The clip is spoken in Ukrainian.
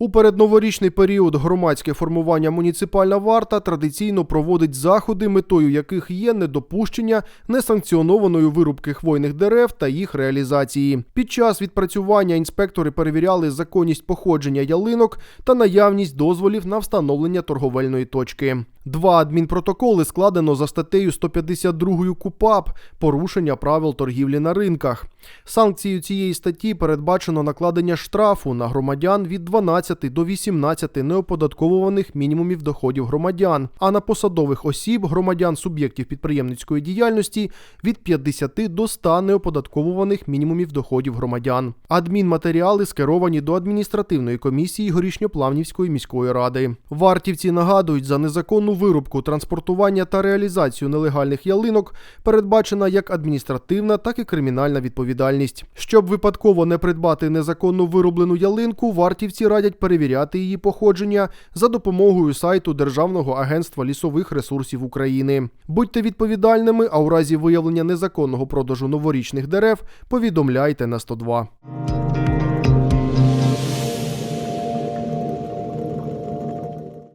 У передноворічний період громадське формування муніципальна варта традиційно проводить заходи, метою яких є недопущення несанкціонованої вирубки хвойних дерев та їх реалізації. Під час відпрацювання інспектори перевіряли законність походження ялинок та наявність дозволів на встановлення торговельної точки. Два адмінпротоколи складено за статтею 152 КУПАП порушення правил торгівлі на ринках. Санкцією цієї статті передбачено накладення штрафу на громадян від 12 до 18 неоподатковуваних мінімумів доходів громадян, а на посадових осіб громадян суб'єктів підприємницької діяльності від 50 до 100 неоподатковуваних мінімумів доходів громадян. Адмінматеріали скеровані до адміністративної комісії Горішньоплавнівської міської ради. Вартівці нагадують за незаконну вирубку, транспортування та реалізацію нелегальних ялинок передбачена як адміністративна, так і кримінальна відповідальність. Щоб випадково не придбати незаконно вироблену ялинку, вартівці радять перевіряти її походження за допомогою сайту Державного агентства лісових ресурсів України. Будьте відповідальними, а у разі виявлення незаконного продажу новорічних дерев повідомляйте на 102.